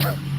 you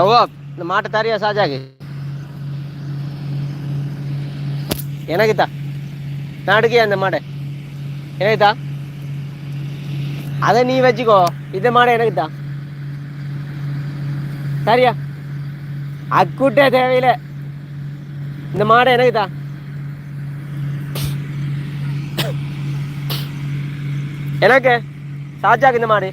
தவா இந்த மாட்டை தரியா சாஜாக்கு. எனக்கு தா நான் எடுக்கியா அந்த மாடை எனக்கு தா. அதை நீ வச்சுக்கோ இந்த மாடை எனக்கு தா. சரியா? அக்குட்டே தேவையில்லை. இந்த மாடை எனக்கு தா. எனக்கு சாஜாக்கு இந்த மாடு.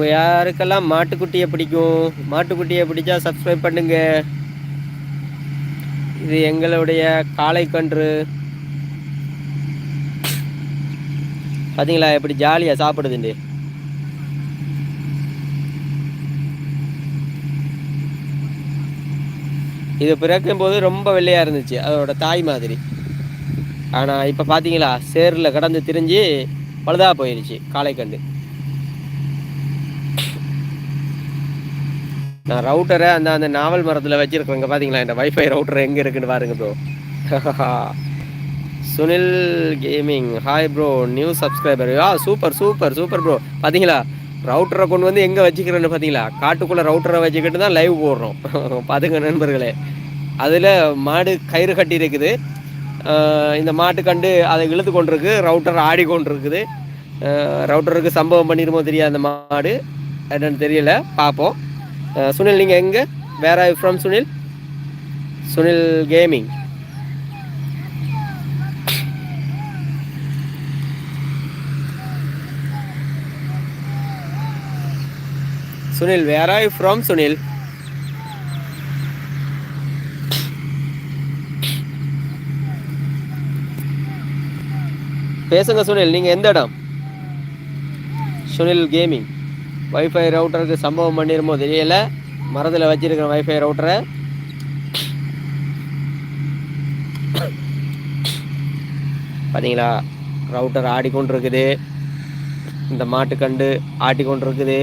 உங்கள் யாருக்கெல்லாம் மாட்டுக்குட்டியை பிடிக்கும்? மாட்டுக்குட்டியை பிடிச்சா சப்ஸ்கிரைப் பண்ணுங்க. இது எங்களுடைய காளை கன்று. பார்த்தீங்களா எப்படி ஜாலியாக சாப்பிடுதுண்டு இது பிறக்கும் போது ரொம்ப வெள்ளையாக இருந்துச்சு அதோட தாய் மாதிரி. ஆனால் இப்போ பார்த்தீங்களா சேரில் கடந்து திரிஞ்சு பழுதா போயிடுச்சு காளைக்கன்று நான் ரவுட்டரை அந்த அந்த நாவல் மரத்தில் வச்சிருக்கேங்க பார்த்தீங்களா இந்த வைஃபை ரவுட்டர் எங்கே இருக்குன்னு பாருங்க bro Sunil gaming hi bro new subscriber ஆ சூப்பர் சூப்பர் சூப்பர் ப்ரோ பார்த்தீங்களா ரவுட்டரை கொண்டு வந்து எங்கே வச்சுக்கிறேன்னு பார்த்தீங்களா காட்டுக்குள்ளே ரவுட்டரை வச்சுக்கிட்டு தான் லைவ் போடுறோம். பாத்துங்க நண்பர்களே. அதில் மாடு கயிறு கட்டி இருக்குது. இந்த மாட்டு கண்டு அதை இழுத்து கொண்டிருக்கு. ரவுட்டர் ஆடி கொண்டுருக்குது. ரவுட்டருக்கு சம்பவம் பண்ணிடுமோ தெரியாது அந்த மாடு. என்னன்னு தெரியல. பார்ப்போம் சுனில் நீங்கள் எங்கே? வேற from Sunil Sunil gaming Sunil where are from Sunil பேசுங்க சுனில் நீங்கள் எந்த இடம்? சுனில் கேமிங் வைஃபை ரவுட்டருக்கு சம்பவம் பண்ணிருமோ தெரியல. மரத்தில் வச்சிருக்கிற வைஃபை ரவுட்டரை பார்த்தீங்களா ரவுட்டர் ஆடிக்கொண்டிருக்குது. இந்த மாட்டுக்கண்டு ஆட்டிக்கொண்டிருக்குது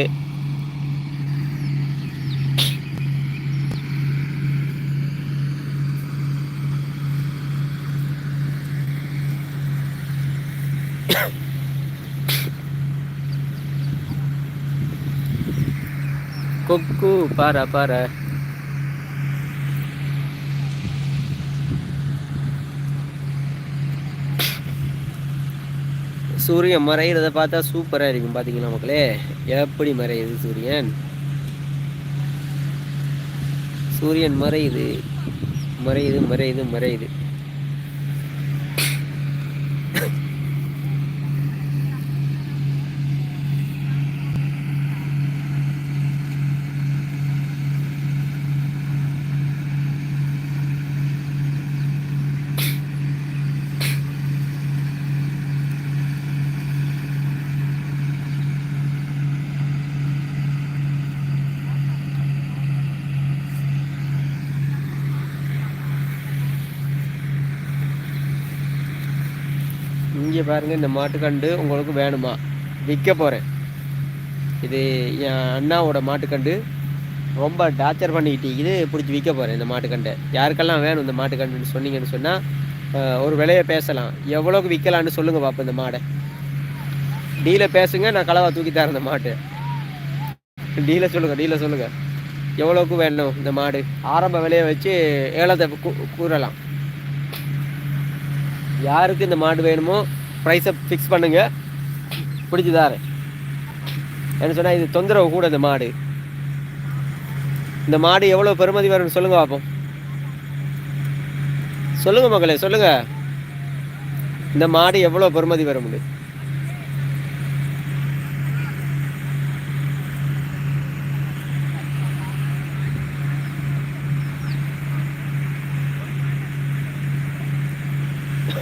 கொக்கு பார பார. சூரியன் மறைகிறத பார்த்தா சூப்பராக இருக்கும் பார்த்தீங்களா மக்களே? எப்படி மறையுது சூரியன்? சூரியன் மறையுது மறையுது மறையுது மறையுது. இங்கே பாருங்கள் இந்த மாட்டுக்கண்டு உங்களுக்கு வேணுமா? விற்க போகிறேன் இது என் அண்ணாவோட மாட்டுக்கண்டு. ரொம்ப டார்ச்சர் பண்ணிக்கிட்டு இது பிடிச்சி விற்க போகிறேன் இந்த மாட்டுக்கண்டை. யாருக்கெல்லாம் வேணும் இந்த மாட்டுக்கண்டுன்னு சொன்னீங்கன்னு சொன்னால் ஒரு விலையை பேசலாம். எவ்வளோக்கு விற்கலான்னு சொல்லுங்கள் பாப்பா இந்த மாடை. டீலை பேசுங்க நான் கலவா தூக்கி தரேன் இந்த மாட்டு. டீலை சொல்லுங்கள் டீலை சொல்லுங்கள் எவ்வளோக்கு வேணும் இந்த மாடு? ஆரம்ப விலையை வச்சு ஏலத்தை கூ- கூறலாம். யாருக்கு இந்த மாடு வேணுமோ ப்ரைஸை ஃபிக்ஸ் பண்ணுங்க. பிடிச்சி தாரேன் என்ன சொன்னால் இது தொந்தரவு கூட இந்த மாடு. இந்த மாடு எவ்வளோ பெருமதி வரும்னு சொல்லுங்க பார்ப்போம் சொல்லுங்க மக்களே சொல்லுங்கள் இந்த மாடு எவ்வளோ பெருமதி வரும்னு.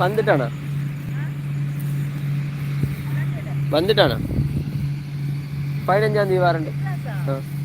വന്നിട്ടാണ്. വന്നിട്ടാണ്. പതിനഞ്ചാം തീയതി വാറുണ്ട്. ആ.